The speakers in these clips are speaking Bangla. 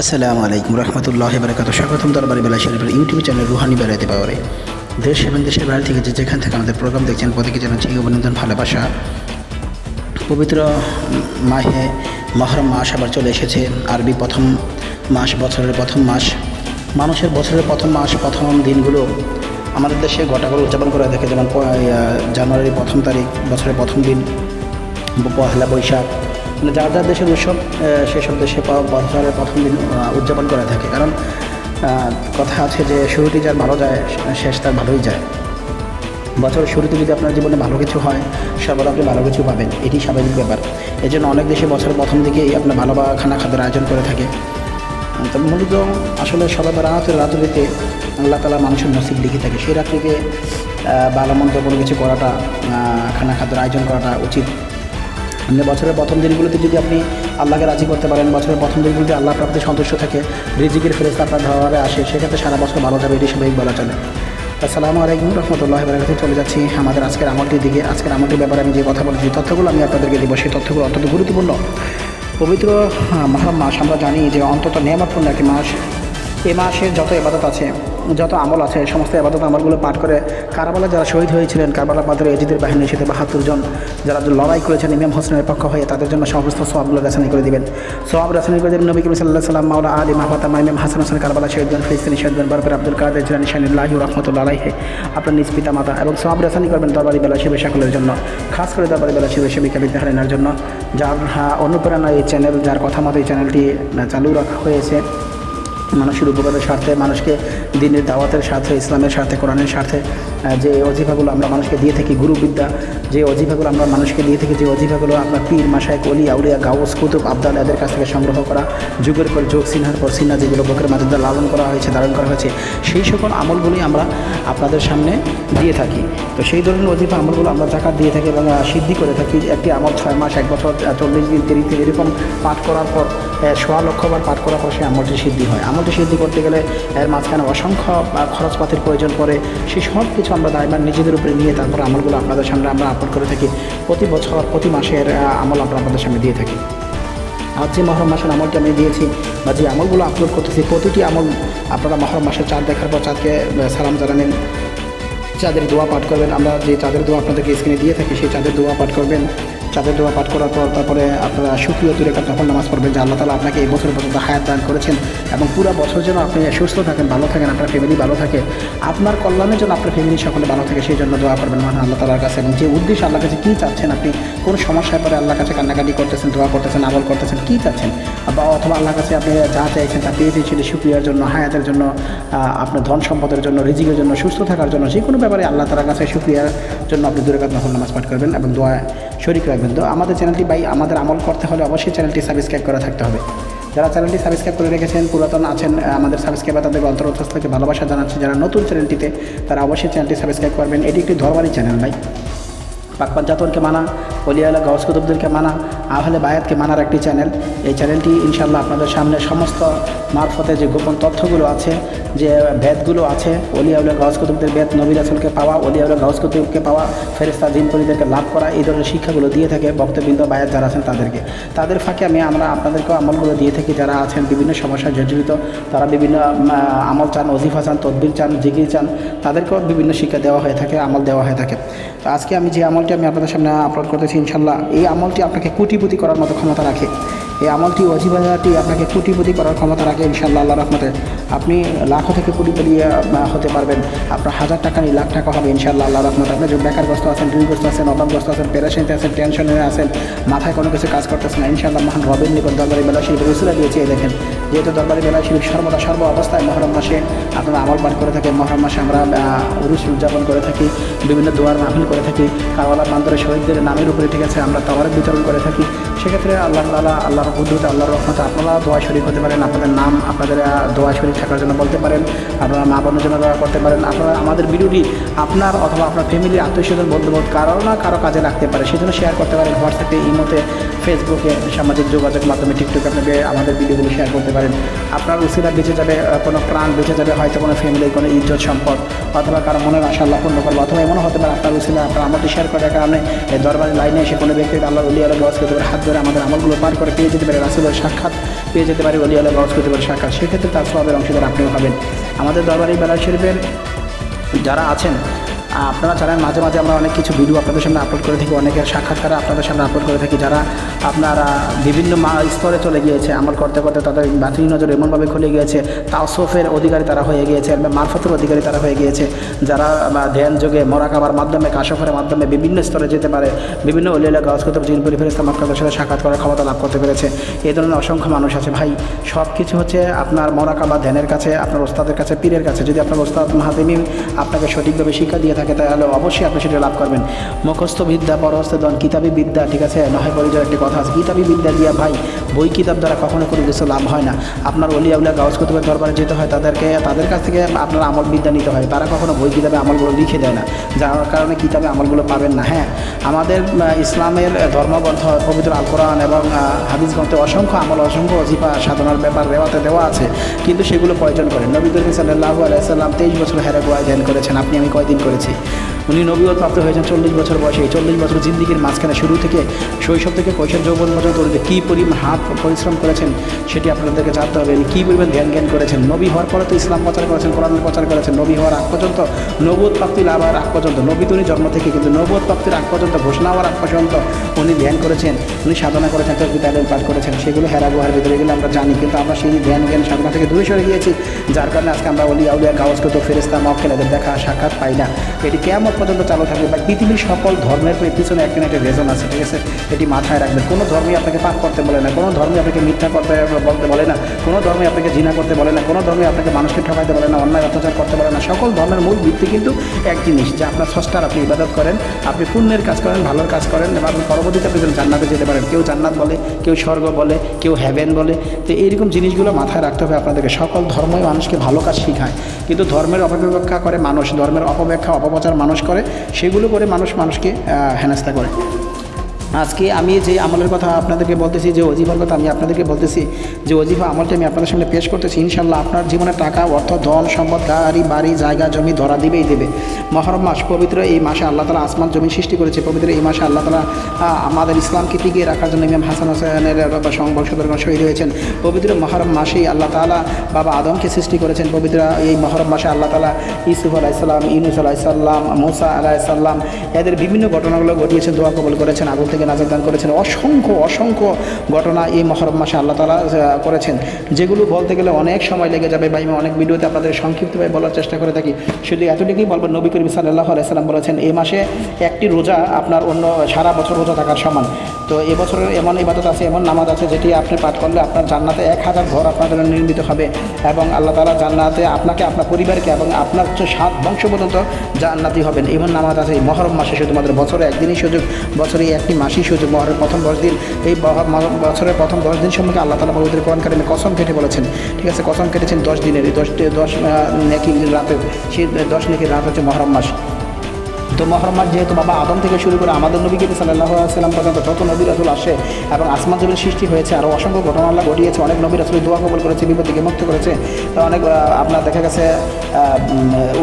আসসালামু আলাইকুম রহমতুল্লাহ বারকাত স্বাগতম দরবারি বেলা শরীফের ইউটিউব চ্যানেল রুহানি বেড়াতে পাওয়ারে। দেশ এবং দেশের বাইরে থেকে যেখান থেকে আমাদের প্রোগ্রাম দেখছেন প্রত্যেকে জানাচ্ছি অভিনন্দন, ভালোবাসা। পবিত্র মাহে মহরম মাস আবার চলে এসেছে। আরবি প্রথম মাস, বছরের প্রথম মাস। মানুষের বছরের প্রথম মাস, প্রথম দিনগুলো আমাদের দেশে ঘটাগুলো উদযাপন করা থাকে। যেমন জানুয়ারির প্রথম তারিখ, বছরের প্রথম দিন পহেলা বৈশাখ। মানে যার যার দেশের উৎসব সেসব দেশে বছরের প্রথম দিন উদযাপন করে থাকে। কারণ কথা আছে যে শুরুটি যার ভালো যায়, শেষ তার ভালোই যায়। বছরের শুরুতে যদি আপনার জীবনে ভালো কিছু হয়, সর্বদা আপনি ভালো কিছু পাবেন। এটি স্বাভাবিক ব্যাপার। এই জন্য অনেক দেশে বছরের প্রথম দিকেই আপনার ভালো বা খানা খাদ্যের আয়োজন করে থাকে। তবে মূলত আসলে সবাই রাতের রাত্রিতে আল্লাহ তালা মানুষের নসিব লিখে থাকে। সেই রাত্রিকে ভালো মন্দ কোনো কিছু করাটা খানা খাদ্যের আয়োজন করাটা উচিত। বছরের প্রথম দিনগুলোতে যদি আপনি আল্লাহকে রাজি করতে পারেন বছরের প্রথম দিনগুলোতে আল্লাহ প্রাপ্তি সন্তুষ্ট থাকে রিজিকের ফেরেস্তা আপনার ধরে আসে সেক্ষেত্রে সারা বছর ভালো যাবে এটি স্বাভাবিক বলা চলে। আসসালামু আলাইকুম রহমতুল্লাহ বারাকাতুহু চলে যাচ্ছি আমাদের আজকের আমলটির দিকে। আজকের আমলটির ব্যাপারে আমি যে কথা বলেছি তথ্যগুলো আমি আপনাদেরকে দিব সেই তথ্যগুলো অত্যন্ত গুরুত্বপূর্ণ। পবিত্র আহ, মহরম মাস আমরা জানি যে অন্তত নিয়ামতপূর্ণ একটি মাস। এ মাসের যত এবাদত আছে যত আমল আছে, সমস্ত এবাদত আমলগুলো পাঠ করে কারবালা যারা শহীদ হয়েছিলেন, কারবালা পাথরে এজিদের বাহিনীর সাথে বাহাত্তর জন যারা লড়াই করেছেন, ইমাম হোসেনের পক্ষ হয়ে তাদের জন্য সমস্ত সবগুলো রাসানি করে দিবেন। সব রাসানি করে দেবেন নবী সাল্লাহ সাল্লাম মাওলা আলী মাহফাতামা ইমাম হাসান হোসেন কারবালা শহীদগণ ফিলিস্তিনি শহীদগণ বরফের আব্দুল কাদের জিলানি শাহিনুল্লাহ রহমতুল্লাহ আলাইহে, আপনার নিজ পিতা মাতা এবং সব রাসানি করবেন দরবারি বেলা শিবে সকলের জন্য, খাস করে দরবারি বেলা শিবে শিবিকা বিদ্যাহারিনার জন্য। যার অনুপ্রেরণা এই চ্যানেল যার কথা মতো এই চ্যানেলটি চালু রাখা হয়েছে। মানুষের উপকারের স্বার্থে, মানুষকে দিনের দাওয়াতের স্বার্থে, ইসলামের স্বার্থে, কোরআনের স্বার্থে যে অজিফাগুলো আমরা মানুষকে দিয়ে থাকি, গুরুবিদ্যা, যে অজিফাগুলো আমরা মানুষকে দিয়ে থাকি, যে অজিফাগুলো আপনার পীর মাসায় কলি আউলিয়া, গাউস, কুতুব, আবদাল, এদের কাছ থেকে সংগ্রহ করা, যুগের পর যোগ, সিনহার পর সিনহা, যেগুলো বুকের মাঝে লালন করা হয়েছে, ধারণ করা হয়েছে, সেই সকল আমলগুলি আমরা আপনাদের সামনে দিয়ে থাকি। তো সেই ধরনের অজিফা আমলগুলো আমরা জাকাত দিয়ে থাকি এবং সিদ্ধি করে থাকি একটি আমল ছয় মাস, এক বছর চল্লিশ দিন, তিরিশ দিন এরকম পাঠ করার পর সোয়া লক্ষবার পাঠ করার পর সেই আমলটি সিদ্ধি হয়। আমলটি সিদ্ধি করতে গেলে এর মাঝখানে অসংখ্য খরচপাতির প্রয়োজন পড়ে। সেই সব কিছু আমরা দায়বার নিজেদের উপরে নিয়ে তারপর আমলগুলো আপনাদের সামনে আমরা আপলোড করে থাকি। প্রতি বছর, প্রতি মাসের আমল আমরা আপনাদের সামনে দিয়ে থাকি। আজ যে মহরম মাসের আমলটি আমি দিয়েছি বা যে আমলগুলো আপলোড করতেছি, প্রতিটি আমল আপনারা মহরম মাসের চাঁদ দেখার পর চাঁদকে সালাম জানাবেন। চাঁদের দোয়া পাঠ করবেন। আমরা যে চাঁদের দোয়া আপনাদেরকে স্ক্রিনে দিয়ে থাকি, সেই চাঁদের দোয়া পাঠ করবেন। চাঁদের দোয়া পাঠ করার পর তারপরে আপনারা সুপ্রিয় তুলে তখন নামাজ পড়বেন যে আল্লাহ তালা আপনাকে এই বছর পর্যন্ত হায়াত দান করেছেন এবং পুরো বছর যেন আপনি সুস্থ থাকেন, ভালো থাকেন, আপনার ফ্যামিলি ভালো থাকে, আপনার কল্যাণের জন্য আপনার ফ্যামিলি সকলে ভালো থাকে, সেই জন্য দোয়া করবেন মহান আল্লাহ তালার কাছে। এবং যে উদ্দেশ্য আল্লাহ কাছে কী চাচ্ছেন আপনি, কোন সমস্যায় পরে আল্লাহ কাছে কান্নাকাটি করতেছেন, দোয়া করতেছেন, আমল করতেছেন, কী চাচ্ছেন? বা অথবা আল্লাহ কাছে আপনি যা চাইছেন তা পেয়ে দিয়েছেন সুক্রিয়ার জন্য, হায়াতের জন্য আপনার ধন সম্পদের জন্য, রিজিকের জন্য, সুস্থ থাকার জন্য, যে কোনো ব্যাপারে আল্লাহ তালার কাছে সুক্রিয়ার জন্য আপনি দূরে কাজ নামাজ পাঠ করবেন এবং দোয়া শরিক রাখবেন। তো আমাদের চ্যানেলটি বাই আমাদের আমল করতে হলে অবশ্যই চ্যানেলটি সাবস্ক্রাইব করে থাকতে হবে। যারা চ্যানেলটি সাবস্ক্রাইব করে রেখেছেন, পুরাতন আছেন আমাদের সাবস্ক্রাইবার তাদেরকে অন্তরস্থ থেকে ভালোবাসা জানাচ্ছি। যারা নতুন চ্যানেলটিতে তারা অবশ্যই চ্যানেলটি সাবস্ক্রাইব করবেন। এটি একটি ধর্মারি চ্যানেল ভাই। পাকপাত জাতরকে মানা অলিয়ালা গাউস কুতুবদেরকে মানা, আহলে বায়াতকে মানার একটি চ্যানেল এই চ্যানেলটি ইনশাল্লাহ আপনাদের সামনে সমস্ত মারফতে যে গোপন তথ্যগুলো আছে, যে বেদগুলো আছে অলিয়াউলা গাউস কুতুবদের বেদ নবী রাসুলকে পাওয়া অলিয়াউলা গাউস কুতুবকে পাওয়া ফেরেস্তা জিনপরিদেরকে লাভ করা, এই ধরনের শিক্ষাগুলো দিয়ে থাকে বক্তবৃন্দ বায়াত যারা আছেন তাদেরকে। তাদের ফাঁকে আমি, আমরা আপনাদেরকেও আমলগুলো দিয়ে থাকি, যারা আছেন বিভিন্ন সমস্যায় জর্জরিত, তারা বিভিন্ন আমল চান অজিফা চান, তদবির চান, জিকির চান, তাদেরকেও বিভিন্ন শিক্ষা দেওয়া হয়ে থাকে, আমল দেওয়া হয়ে থাকে। তো আজকে আমি যে আমলটি আমি আপনাদের সামনে আপলোড করতেছি ইনশাল্লাহ এই আমলটি আপনাকে কোটিপতি করার মতো ক্ষমতা রাখে। এই আমলটি অজিবাজারটি আপনাকে কোটিপতি করার ক্ষমতা রাখে ইনশাল্লাহ আল্লাহ রহমতে। আপনি লাখো থেকে কোটিপতি হতে পারবেন। আপনার হাজার টাকা নিয়ে লাখ টাকা হবে ইনশাল্লাহ আল্লাহ রহমতে। আপনি যে বেকারগ্রস্ত আছেন ঋণগ্রস্ত আছেন, অভাবগ্রস্ত আছেন, পেরেশানিতে আছেন টেনশনে আছেন, মাথায় কোনো কিছু কাজ করতেছেন না ইনশাল্লাহ মহান রবের নিকট দরবারি বেলা শিল্প রসুলা দিয়েছে দেখেন। যেহেতু দরবারি বেলা শিল্প সর্বদা সর্ব অবস্থায় মহরম মাসে আপনারা আমল পাঠ করে থাকেন, মহরম মাসে আমরা উরুস উদযাপন করে থাকি, বিভিন্ন দোয়ার মাহফিল করে থাকি কারওয়ালা বান্দরে শহীদদের নামের উপরে ঠিক আছে, আমরা তাওয়ারের বিতরণ করে থাকি সেক্ষেত্রে আল্লাহ তালা আল্লাহর হুদুত আল্লাহর রহমতে আপনারা দোয়া শরীফ হতে পারেন, আপনাদের নাম আপনাদের দোয়া শরীফ থাকার জন্য বলতে পারেন, আপনারা মা বোনের জন্য দোয়া করতে পারেন, আপনারা আমাদের ভিডিওটি আপনার অথবা আপনার ফ্যামিলির আত্মীয় স্বজন বন্ধুবোধ কারও না কারও কাজে লাগতে পারে, সেজন্য শেয়ার করতে পারেন হোয়াটসঅ্যাপে ইমোতে ফেসবুকে সামাজিক যোগাযোগ মাধ্যমে টিকটকে আপনাকে আমাদের ভিডিওগুলো শেয়ার করতে পারেন। আপনার উসিলা বেঁচে যাবে কোনো প্রাণ বেঁচে যাবে, হয়তো কোনো ফ্যামিলির কোনো ইজ্জত, সম্পদ, অথবা কারও মনের আশা পূর্ণ করবে, অথবা এমনও হতে পারে আপনার উসিলা আপনার আমলটি শেয়ার করার কারণে দরবারের লাইনে এসে কোনো ব্যক্তি আল্লাহ করতে পারে হাত ধরে আমাদের আমলগুলো পার করে পেয়ে যেতে পারে, রাসুলের সাক্ষাৎ পেয়ে যেতে পারে অলি আল্লাহ করতে পারে সাক্ষাৎ। সেক্ষেত্রে তার সবের অংশীদার আপনিও হবেন। আমাদের দরবারি বেলা শিল্পের যারা আছেন আপনারা জানেন, মাঝে মাঝে আমরা অনেক কিছু ভিডিও আপনাদের সামনে আপলোড করে থাকি। অনেকের সাক্ষাৎকার আপনাদের সামনে আপলোড করে থাকি। যারা আপনারা বিভিন্ন স্তরে চলে গিয়েছে আমার করতে করতে তাদের বাতিল নজর এমনভাবে খুলে গিয়েছে, তাওসফের অধিকারী তারা হয়ে গিয়েছে মারফতের অধিকারী তারা হয়ে গিয়েছে। যারা বা ধ্যান যোগে মরাকাবার মাধ্যমে কাশফের মাধ্যমে বিভিন্ন স্তরে যেতে পারে, বিভিন্ন করতে জিন পরি ফেরেস্তা মক্কাদের সাথে সাক্ষাৎ করার ক্ষমতা লাভ করতে পেরেছে। এই ধরনের অসংখ্য মানুষ আছে। ভাই সব কিছু হচ্ছে আপনার মরাকাবা ধ্যানের কাছে, আপনার ওস্তাদের কাছে, পীরের কাছে। যদি আপনার ওস্তাদ মাহাতিমি আপনাকে সঠিকভাবে শিক্ষা দিয়ে থাকে তাহলে অবশ্যই আপনি সেটা লাভ করবেন। মুখস্থ বিদ্যা পরহস্তে দন কিতাবি বিদ্যা ঠিক আছে? নয় পরিচয় একটি কথা আছে। কিতাবি বিদ্যা দিয়া ভাই, বই, কিতাব দ্বারা কখনো কোনো কিছু লাভ হয় না। আপনার অলিয়া উলিয়া গাউজ কুতুবের দরবারে যেতে হয় তাদেরকে, তাদের কাছ থেকে আপনার আমল বিদ্যা নিতে হয়। তারা কখনো বই, কিতাবে আমলগুলো লিখে দেয় না। যার কারণে কিতাবে আমলগুলো পাবেন না। হ্যাঁ আমাদের ইসলামের ধর্মগ্রন্থ, পবিত্র আল কোরআন এবং হাদিস গ্রন্থে অসংখ্য আমল, অসংখ্য অজিফা, সাধনার ব্যাপার রেওয়াতে দেওয়া আছে। কিন্তু সেগুলো প্রয়োজন করে। নবী করিম সাল্লাহু আলাইসাল্লাম তেইশ বছর হেরা গোয়ায় ধ্যান করেছেন। আপনি আমি কয়দিন করেছি? উনি নবীয়ত প্রাপ্ত হয়েছেন চল্লিশ বছর বয়সে। এই চল্লিশ বছর জিন্দিগির মাঝখানে শুরু থেকে শৈশব থেকে কৈশোর যৌবন পর্যন্ত উনি কী পরিমাণ হাত পরিশ্রম করেছেন সেটি আপনাদেরকে জানতে হবে। উনি কী পরিমাণ ধ্যান জ্ঞান করেছেন? নবী হওয়ার পরে তো ইসলাম প্রচার করেছেন, কোরআন প্রচার করেছেন। নবী হওয়ার আগ পর্যন্ত নবদ প্রাপ্তি লাভ হওয়ার আগ পর্যন্ত। নবী উনি জন্ম থেকে, কিন্তু নবদ প্রাপ্তির আগ পর্যন্ত ঘোষণা হওয়ার আগ পর্যন্ত উনি ধ্যান করেছেন, উনি সাধনা করেছেন তসবি তালিম পাঠ করেছেন। সেগুলো হেরা গুহার ভিতরে গেলে আমরা জানি, কিন্তু আমরা সেই ধ্যান জ্ঞান সাধনা থেকে দূরে সরে গিয়েছি। যার কারণে আজকে আমরা অলি, আউলিয়া গাওয়াজগত ফেরেস্তা মক্কেল এদের দেখা সাক্ষাৎ পাই না। এটি কেমন পর্যন্ত চালু থাকবে। বা পৃথিবীর সকল ধর্মের পিছনে একটা না একটা রেজন আছে, ঠিক আছে? এটি মাথায় রাখবেন কোনো ধর্মই আপনাকে পাপ করতে বলে না, কোনো ধর্মই আপনাকে মিথ্যা করতে বলতে বলে না, কোনো ধর্মই আপনাকে জিনা করতে বলে না, কোনো ধর্মই আপনাকে মানুষকে ঠকাইতে বলে না, অন্যায় অত্যাচার করতে বলে না। সকল ধর্মের মূল ভিত্তি কিন্তু এক জিনিস, যে আপনার স্রষ্টার আপনি ইবাদত করেন, আপনি পুণ্যের কাজ করেন, ভালোর কাজ করেন, এবং আপনি পরবর্তীতে আপনি জান্নাতে যেতে পারেন, কেউ জান্নাত বলে, কেউ স্বর্গ বলে, কেউ হ্যাভেন বলে, তো এইরকম জিনিসগুলো মাথায় রাখতে হবে আপনাদেরকে। সকল ধর্মই মানুষকে ভালো কাজ শেখায়, কিন্তু ধর্মের অপব্যাখ্যা করে মানুষ, ধর্মের অপব্যাখ্যা অপপ্রচার মানুষ করে সেগুলো করে মানুষ মানুষকে হেনস্থা করে। আজকে আমি যে আমলের কথা আপনাদেরকে বলতেছি, যে অজিফার কথা আমি আপনাদেরকে বলতেছি, যে অজিফা আমলটি আমি আপনাদের সামনে পেশ করতেছি ইনশাল্লাহ আপনার জীবনে টাকা, অর্থ ধন সম্পদ, গাড়ি, বাড়ি, জায়গা, জমি, ধরা দিবেই দেবে। মহরম মাস পবিত্র এই মাসে আল্লাহ তালা আসমান জমি সৃষ্টি করেছে। পবিত্র এই মাসে আল্লাহ তালা আমাদের ইসলামকে টিকিয়ে রাখার জন্য ইমাম হাসান হোসেনের বা সংবংশধরগণ শহীদ হয়েছেন। পবিত্র মহরম মাসেই আল্লাহ তালা বাবা আদমকে সৃষ্টি করেছেন। পবিত্র এই মহরম মাসে আল্লাহ তালা ইসুফ আলাইসাল্লাম ইনুস আলাইসাল্লাম মুসা আলাইসাল্লাম এদের বিভিন্ন ঘটনাগুলো ঘটিয়েছেন, দোয়া কবল করেছেন আগুন থেকে নাজাত দান করেছেন। অসংখ্য অসংখ্য ঘটনা এই মহরম মাসে আল্লাহ তালা করেছেন। যেগুলো বলতে গেলে অনেক সময় লেগে যাবে বা আমি অনেক ভিডিওতে আপনাদের সংক্ষিপ্তভাবে বলার চেষ্টা করে থাকি। শুধু এতটুকুই বলব, নবী করিম সাল্লাহ আলাইসাল্লাম বলেছেন এই মাসে একটি রোজা আপনার অন্য সারা বছর রোজা থাকার সমান। তো এবছরের এমন ইবাদত আছে, এমন নামাজ আছে যেটি আপনি পাঠ করলে আপনার জান্নাতে এক হাজার ঘর আপনার জন্য নির্মিত হবে এবং আল্লাহ তালা জান্নাতে আপনাকে, আপনার পরিবারকে এবং আপনার হচ্ছে সাত বংশ পর্যন্ত জান্নাতি হবেন। এমন নামাজ আছে, মহরম মাসে শুধুমাত্র বছরে একদিনই সুযোগ বছরে একটি মাসই সুযোগ। মহরের প্রথম দশ দিন, এই বছরের প্রথম দশ দিন সম্পর্কে আল্লাহ তালা পবিত্র কোরআন কারিমে কসম কেটে বলেছেন। ঠিক আছে, কসম কেটেছেন দশ দিনের, এই দশ দশ নেকি রাতে সেই দশ নেকি রাত হচ্ছে মহরম মাস। তো যেহেতু বাবা আদম থেকে শুরু করে আমাদের নবী কেবি সাল্লাহ সাল্লাম পর্যন্ত যত নবী রাসুল আসে এবং আসমান জমির সৃষ্টি হয়েছে আরও অসংখ্য ঘটনা ঘটিয়েছে, অনেক নবী রাসুল দোয়া কবল করেছে, বিপদ থেকে মুক্ত করেছে অনেক আপনার দেখা গেছে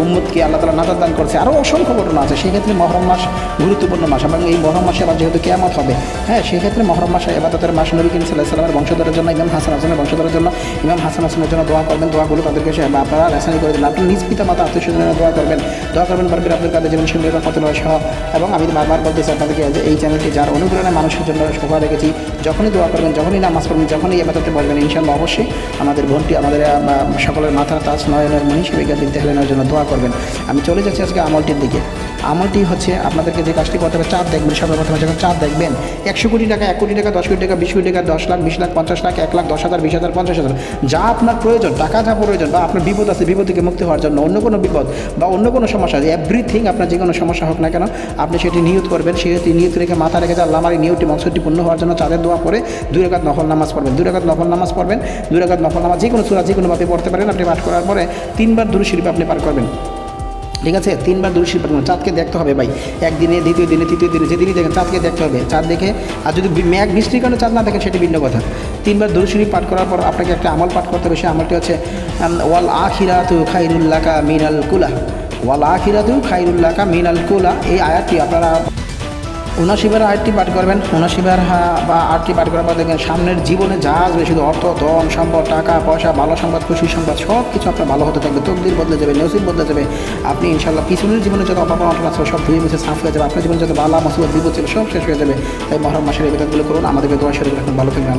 উম্মুদকে আল্লাহ তালা নাজার দান করছে আরও অসংখ্য ঘটনা আছে। সেক্ষেত্রে মহরম মাস গুরুত্বপূর্ণ মাস এবং এই মহরম মাসে আবার যেহেতু কেয়ামত হবে হ্যাঁ সেক্ষেত্রে মহরম মাসে এবাদতের মাস নবী কিন সাল্লাহ সাল্লামের বংশধরের জন্য, ইমাম হাসান হাসানের বংশধরের জন্য, ইমাম হাসান হাসানের জন্য দোয়া করবেন, দোয়াগুলো তাদেরকে আপনারা রেসানি করে দিন আপনার নিজ পিতা মাতা আত্মীয় দোয়া করবেন দোয়া করবেন বারবির আব্দুল কাদের জীবন এবং সহ। এবং আমি বারবার বলতেছি আপনাদেরকে যে এই চ্যানেলটি যার অনুপ্রেরণায় মানুষের জন্য শোভা রেখেছি, যখনই দোয়া করবেন, যখনই নামাজ পড়বেন, যখনই এবাদতে বলবেন ইনশাল্লাহ অবশ্যই আমাদের বোনটি, আমাদের সকলের মাথার তাজ নয়নের মনীষ বিজ্ঞান বিদ্যা হেলেনের জন্য দোয়া করবেন। আমি চলে যাচ্ছি আজকে আমলটির দিকে। আমলটি হচ্ছে আপনাদেরকে যে কাজটি করতে হবে, চাঁদ দেখবেন, সর্বপ্রথমে যখন চাঁদ দেখবেন, একশো কোটি টাকা, এক কোটি টাকা, দশ কোটি টাকা, বিশ কোটি টাকা, দশ লাখ, বিশ লাখ, পঞ্চাশ লাখ, এক লাখ, দশ হাজার, বিশ হাজার, পঞ্চাশ হাজার, যা আপনার প্রয়োজন, টাকা যা প্রয়োজন, বা আপনার বিপদ আছে, বিপদ থেকে মুক্তি হওয়ার জন্য অন্য কোনো বিপদ, বা অন্য কোনো সমস্যা এভরিথিং আপনার যে কোনো সমস্যা হোক না কেন, আপনি সেটি নিয়ত করবেন। সেটি নিয়ত রেখে মাথা রেখে যে আল্লাহ আমার এই নিয়তটি মকসদটি পূর্ণ হওয়ার জন্য চাঁদের দোয়া করে দুই রেখাত নফল নামাজ পড়বেন। দুই রেখাত নফল নামাজ পড়বেন। দুই রেখাত নফল নামাজ যে কোনো সুরা যে কোনোভাবে পড়তে পারেন। আপনি পাঠ করার পরে তিনবার দূর শরীফ আপনি পার করবেন। ঠিক আছে? তিনবার দূর শিল্প চাঁদকে দেখতে হবে ভাই। একদিনে, দ্বিতীয় দিনে, তৃতীয় দিনে, যেদিনই দেখেন চাঁদকে দেখতে হবে। চাঁদ দেখে, আর যদি মেঘ বৃষ্টির কারণে চাঁদ না দেখেন, সেটি ভিন্ন কথা। তিনবার দূর শরীফ পাঠ করার পর আপনাকে একটা আমল পাঠ করতে হবে। সেই আমলটি হচ্ছে ওয়াল আখিরাতু খাইরুল্লাকা মিনাল কুলা। ওয়াল আখিরাতু খাইরুল্লাকা মিনাল কুলা। এই আয়াতটি আপনারা উনাশিবার আটটি পাঠ করবেন। উনাশিবার বা আটটি পাঠ করার পর দেখবেন সামনের জীবনে যা আসবে, শুধু অর্থ, ধন, সম্পদ, টাকা, পয়সা, ভালো সংবাদ খুশি সংবাদ সব কিছু আপনার ভালো হতে থাকবে। তকদির বদলে যাবে, নসিব বদলে যাবে। আপনি ইনশাল্লাহ পিছনের জীবনে যত অপাপন অটন আছে, সব ধুয়ে মুছে সাফ হয়ে যাবে। আপনার জীবনে যত বালা, মসিবত, বিপদ ছিল, সব শেষ হয়ে যাবে। তাই মহরম মাসের এই বিধানগুলো করুন। আমাদেরকে দোয়া শরীর রাখুন। ভালো থাকবেন।